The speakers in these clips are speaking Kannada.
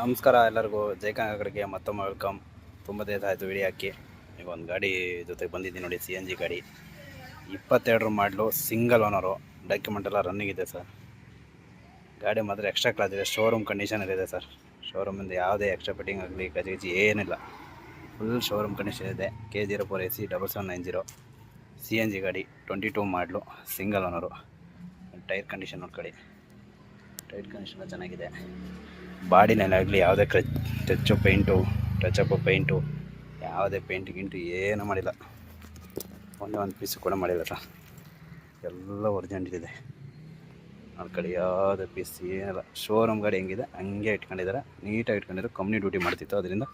ನಮಸ್ಕಾರ ಎಲ್ಲರಿಗೂ. ಜಯಕನಗರಿಗೆ ಮತ್ತೊಮ್ಮೆ ವೆಲ್ಕಮ್ ತುಂಬ ದೇಶ ಆಯಿತು ವಿಡಿಯೋ ಹಾಕಿ. ಈಗ ಒಂದು ಗಾಡಿ ಜೊತೆಗೆ ಬಂದಿದ್ದೀನಿ ನೋಡಿ ಸಿ ಎನ್ ಜಿ ಗಾಡಿ. ಇಪ್ಪತ್ತೆರಡರ ಮಾಡಲು ಸಿಂಗಲ್ ಓನರು ಡಾಕ್ಯುಮೆಂಟ್ ಎಲ್ಲ ರನ್ನಿಂಗ್ ಇದೆ ಸರ್. ಗಾಡಿ ಮಾತ್ರ ಎಕ್ಸ್ಟ್ರಾ ಕ್ಲಾಸ್ ಇದೆ. ಶೋರೂಮ್ ಕಂಡೀಷನ್ ಇದೆ ಸರ್. ಶೋರೂಮಿಂದ ಯಾವುದೇ ಎಕ್ಸ್ಟ್ರಾ ಫಿಟ್ಟಿಂಗ್ ಆಗಲಿ, ಗಜಿ ಏನಿಲ್ಲ. ಫುಲ್ ಶೋರೂಮ್ ಕಂಡೀಷನ್ ಇದೆ. K zero four A C double seven nine zero C N G ಗಾಡಿ ಟ್ವೆಂಟಿ ಟೂ ಮಾಡಲು ಸಿಂಗಲ್ ಓನರು ಟೈರ್ ಕಂಡೀಷನ್ ನೋಡ್ಕೊಳ್ಳಿ ಟೈರ್ ಕಂಡೀಷನ್ ಚೆನ್ನಾಗಿದೆ. ಬಾಡಿನಲ್ಲಾಗಲಿ, ಯಾವುದೇ ಕ್ರ touch paint touch up paint ಯಾವುದೇ ಪೇಂಟ್ ಗಿಂಟು ಏನೂ ಮಾಡಿಲ್ಲ. ಒಂದೇ ಒಂದು ಪೀಸು ಕೂಡ ಮಾಡಿಲ್ಲ ಸರ್. ಎಲ್ಲ ಒರಿಜಿನಲ್ ಇದೆ. ಕಡೆ ಯಾವುದೇ ಪೀಸ್ ಏನಿಲ್ಲ. ಶೋರೂಮ್ ಗಾಡಿ ಹೆಂಗಿದೆ? ಹಂಗೆ ಇಟ್ಕೊಂಡಿದ್ದಾರೆ. ನೀಟಾಗಿ ಇಟ್ಕೊಂಡಿದ್ದಾರೆ. ಕಂಪ್ನಿ ಡ್ಯೂಟಿ ಮಾಡ್ತಿತ್ತು. ಅದರಿಂದ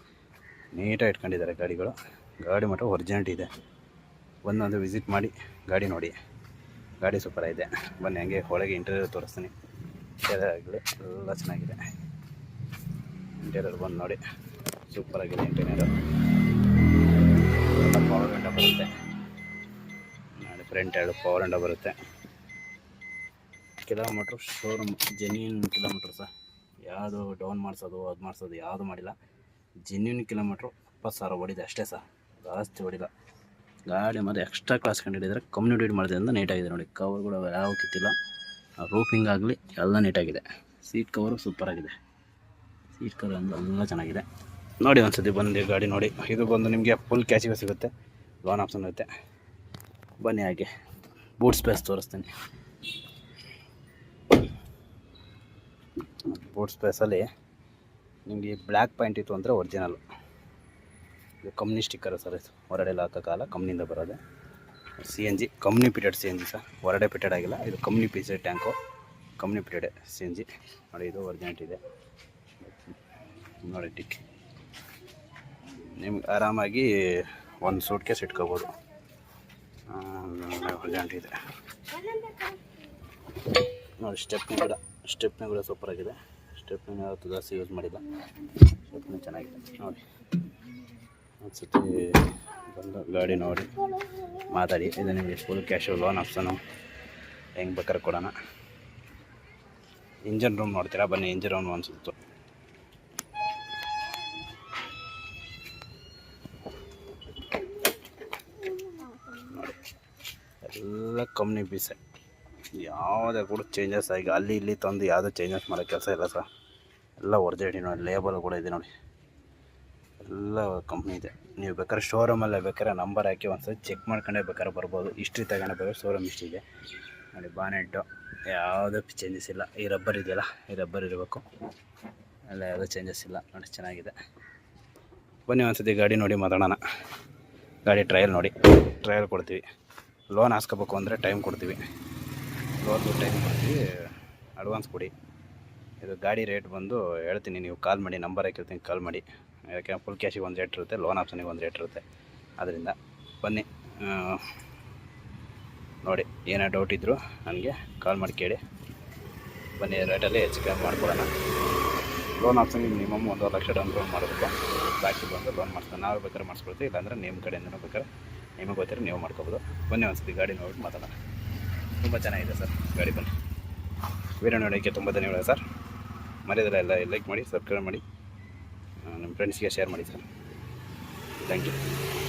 ನೀಟಾಗಿ ಇಟ್ಕೊಂಡಿದ್ದಾರೆ ಗಾಡಿಗಳು. ಗಾಡಿ ಮಾತ್ರ ಒರಿಜಿನಲ್ ಇದೆ. ಒಂದೊಂದು ವಿಸಿಟ್ ಮಾಡಿ, ಗಾಡಿ ನೋಡಿ. ಗಾಡಿ ಸೂಪರ್ ಇದೆ. ಬನ್ನಿ, ಹಂಗೆ ಒಳಗೆ ಇಂಟರ್ವ್ಯೂ ತೋರಿಸ್ತೀನಿ. ಆಗಲಿ ಎಲ್ಲ ಚೆನ್ನಾಗಿದೆ. ಇಂಟೀರಿಯರ್ ಬಂದು ನೋಡಿ. ಸೂಪರ್ ಆಗಿದೆ ಇಂಟೀರಿಯರ್. ಪವರ್ ವಿಂಡೋ ಬರುತ್ತೆ. ನೋಡಿ ಫ್ರಂಟ್ ಎರಡು ಪವರ್ ವಿಂಡೋ ಬರುತ್ತೆ. Kilometre showroom genuine kilometre sir ಯಾವುದು ಡೌನ್ ಮಾಡಿಸೋದು, ಅದು ಮಾಡಿಸೋದು ಯಾವುದು ಮಾಡಿಲ್ಲ. ಜೆನ್ಯೂನ್ ಕಿಲೋಮೀಟ್ರು ಇಪ್ಪತ್ತು ಸಾವಿರ ಹೊಡಿದೆ ಅಷ್ಟೇ ಸರ್ ಜಾಸ್ತಿ ಹೊಡಿಲ್ಲ ಗಾಡಿ ಮತ್ತು ಎಕ್ಸ್ಟ್ರಾ ಕ್ಲಾಸ್ ಕಂಡಿದ್ದಾರೆ ಕಮ್ಯುನಿಟೇಟ್ ಮಾಡಿದ್ರಿಂದ ನೀಟಾಗಿದೆ ನೋಡಿ. ಕವರ್ ಕೂಡ ಯಾವ ಕಿತ್ತಿಲ್ಲ. ರೂಫಿಂಗ್ ಆಗಲಿ, ಎಲ್ಲ ನೀಟಾಗಿದೆ ಸೀಟ್ ಕವರು ಸೂಪರಾಗಿದೆ ಸೀಟ್ ಕಲರ್ ಅಂದ್ರೆ ಚೆನ್ನಾಗಿದೆ. ನೋಡಿ ಒಂದ್ಸತಿ ಬಂದು ಗಾಡಿ ನೋಡಿ. ಇದು ಬಂದು ನಿಮಗೆ ಫುಲ್ ಕ್ಯಾಶಿಗೆ ಸಿಗುತ್ತೆ. ಲೋನ್ ಆಪ್ಷನ್ ಇರುತ್ತೆ. ಬನ್ನಿ ಹಾಗೆ. ಬೂಟ್ ಸ್ಪೇಸ್ ತೋರಿಸ್ತೀನಿ. ಬೂಟ್ ಸ್ಪೇಸಲ್ಲಿ ನಿಮಗೆ ಬ್ಲ್ಯಾಕ್ ಪಾಯಿಂಟ್ ಇತ್ತು ಅಂದರೆ ಒರಿಜಿನಲ್ ಇದು ಕಂಪ್ನಿ ಸ್ಟಿಕ್ಕರ್ ಸರ್ ಇದು. ಹೊರಡೆಲ್ಲ ಎಲ್ಲ ಕಾಲ ಕಂಪ್ನಿಯಿಂದ ಬರೋದೆ. C N G company fitted C N G sir. ಹೊರಡೆ fitted ಆಗಿಲ್ಲ. ಇದು company fitted tank company fitted C N G ನೋಡಿ ಇದು ಒರಿಜಿನಲ್ ಇದೆ. ನೋಡಿ ಟಿಕ್ ನಿಮ್ಗೆ ಆರಾಮಾಗಿ ಒಂದು ಸೂಟ್ ಕೇಸ್ ಇಟ್ಕೋಬೋದು ಇದೆ. ನೋಡಿ, ಸ್ಟೆಪ್ನಿ ಕೂಡ ಸ್ಟೆಪ್ನಿ ಕೂಡ ಸೂಪರಾಗಿದೆ ಸ್ಟೆಪ್ನ ಯಾವತ್ತು ಜಾಸ್ತಿ ಯೂಸ್ ಮಾಡಿಲ್ಲ. ಸ್ಟೆಪ್ನಿ ಚೆನ್ನಾಗಿದೆ. ನೋಡಿ. ಒಂದ್ಸತಿ ಬಂದು ಗಾಡಿ ನೋಡಿ. ಮಾತಾಡಿ. ಇದು ನಿಮಗೆ ಫುಲ್ ಕ್ಯಾಶು ಲೋನ್ ಆಪ್ಷನು ಹೆಂಗೆ ಬೇಕಾದ್ರೆ ಕೊಡೋಣ. ಇಂಜನ್ ರೂಮ್ ನೋಡ್ತೀರಾ? ಬನ್ನಿ ಇಂಜನ್ ರೂಮ್ ಅನ್ಸುತ್ತು ನೋಡಿ ಎಲ್ಲ ಕಂಪ್ನಿ ಪೀಸೆ ಯಾವುದೇ ಕೂಡ ಚೇಂಜಸ್ ಆಗಿ ಅಲ್ಲಿ ಇಲ್ಲಿ ತಂದು ಯಾವುದೇ ಚೇಂಜಸ್ ಮಾಡೋ ಕೆಲಸ ಇಲ್ಲ ಸರ್ ಎಲ್ಲ ಒರಿಜಿನಲ್ ನೋಡಿ ಲೇಬಲ್ ಕೂಡ ಇದೆ ನೋಡಿ. ಎಲ್ಲ ಕಂಪ್ನಿ ಇದೆ. ನೀವು ಬೇಕಾದ್ರೆ ಶೋರೂಮಲ್ಲೇ ಬೇಕಾದ್ರೆ ನಂಬರ್ ಹಾಕಿ ಒಂದ್ಸತಿ ಚೆಕ್ ಮಾಡ್ಕೊಂಡೇ ಬೇಕಾದ್ರೆ ಬರ್ಬೋದು. ಹಿಸ್ಟ್ರಿ ತಗೊಂಡೇ ಶೋರೂಮ್ ಇಷ್ಟಿದೆ ನೋಡಿ ಬಾನೆಟ್ಟು ಯಾವುದೇ ಚೇಂಜಸ್ ಇಲ್ಲ. ಈ ರಬ್ಬರ್ ಇದೆಯಲ್ಲ, ಈ ರಬ್ಬರ್ ಇರಬೇಕು. ಎಲ್ಲ ಯಾವುದೂ ಚೇಂಜಸ್ ಇಲ್ಲ. ನೋಡಿ, ಚೆನ್ನಾಗಿದೆ. ಬನ್ನಿ ಒಂದ್ಸತಿ ಗಾಡಿ ನೋಡಿ, ಮಾತಾಡೋಣ. ಗಾಡಿ ಟ್ರಯಲ್ ನೋಡಿ. ಟ್ರಯಲ್ ಕೊಡ್ತೀವಿ. ಲೋನ್ ಹಾಸ್ಕೋಬೇಕು ಅಂದರೆ ಟೈಮ್ ಕೊಡ್ತೀವಿ. ಲೋನ್ದು ಟೈಮ್ ಕೊಡ್ತೀವಿ. ಅಡ್ವಾನ್ಸ್ ಕೊಡಿ. ಇದು ಗಾಡಿ ರೇಟ್ ಬಂದು ಹೇಳ್ತೀನಿ, ನೀವು ಕಾಲ್ ಮಾಡಿ, ನಂಬರ್ ಹಾಕಿರ್ತೀನಿ, ಕಾಲ್ ಮಾಡಿ. ಯಾಕೆ ಫುಲ್ ಕ್ಯಾಶಿಗೆ ಒಂದು ರೇಟ್ ಇರುತ್ತೆ, ಲೋನ್ ಆಪ್ಷನಿಗೆ ಒಂದು ರೇಟ್ ಇರುತ್ತೆ. ಅದರಿಂದ ಬನ್ನಿ ನೋಡಿ, ಏನೇ ಡೌಟ್ ಇದ್ದರೂ ನನಗೆ ಕಾಲ್ ಮಾಡಿ ಕೇಳಿ. ಬನ್ನಿ, ರೇಟಲ್ಲಿ ಹೆಚ್ಚು ಕಮ್ಮಿ ಮಾಡ್ಕೊಡೋಣ ಲೋನ್ ಆಪ್ಷನ್ಗೆ ಮಿನಿಮಮ್ ಒಂದೂವರೆ ಲಕ್ಷ ಡೌನ್ ಲೋನ್ ಮಾಡಬೇಕು. ಬಾಕಿ ಬಂದು ಲೋನ್ ಮಾಡಿಸ್ಕೊಂಡು, ನಾವು ಬೇಕಾದ್ರೆ ಮಾಡಿಸ್ಕೊಳ್ತೀವಿ, ಇಲ್ಲಾಂದರೆ ನಿಮ್ಮ ಕಡೆಯಿಂದ ಬೇಕಾದ್ರೆ ನಿಮಗೆ ಗೊತ್ತಿರೋ ನೀವು ಮಾಡ್ಕೋಬೋದು. ಬನ್ನಿ ಒಂದ್ಸತಿ ಗಾಡಿ ನೋಡ್ಬಿಟ್ಟು ಮಾತಾಡೋಣ. ತುಂಬ ಚೆನ್ನಾಗಿದೆ ಸರ್. ಗಾಡಿ ಬನ್ನಿ. ವೀಡಿಯೋ ನೋಡೋಕ್ಕೆ ತುಂಬ ಧನ್ಯವಾದ ಸರ್. ಮರ್ಯಾದೆಲ್ಲ ಎಲ್ಲ ಲೈಕ್ ಮಾಡಿ ಸಬ್ಸ್ಕ್ರೈಬ್ ಮಾಡಿ ನಮ್ಮ ನಿಮ್ಮ ಫ್ರೆಂಡ್ಸ್ಗೆ ಶೇರ್ ಮಾಡಿ ಸರ್. Thank you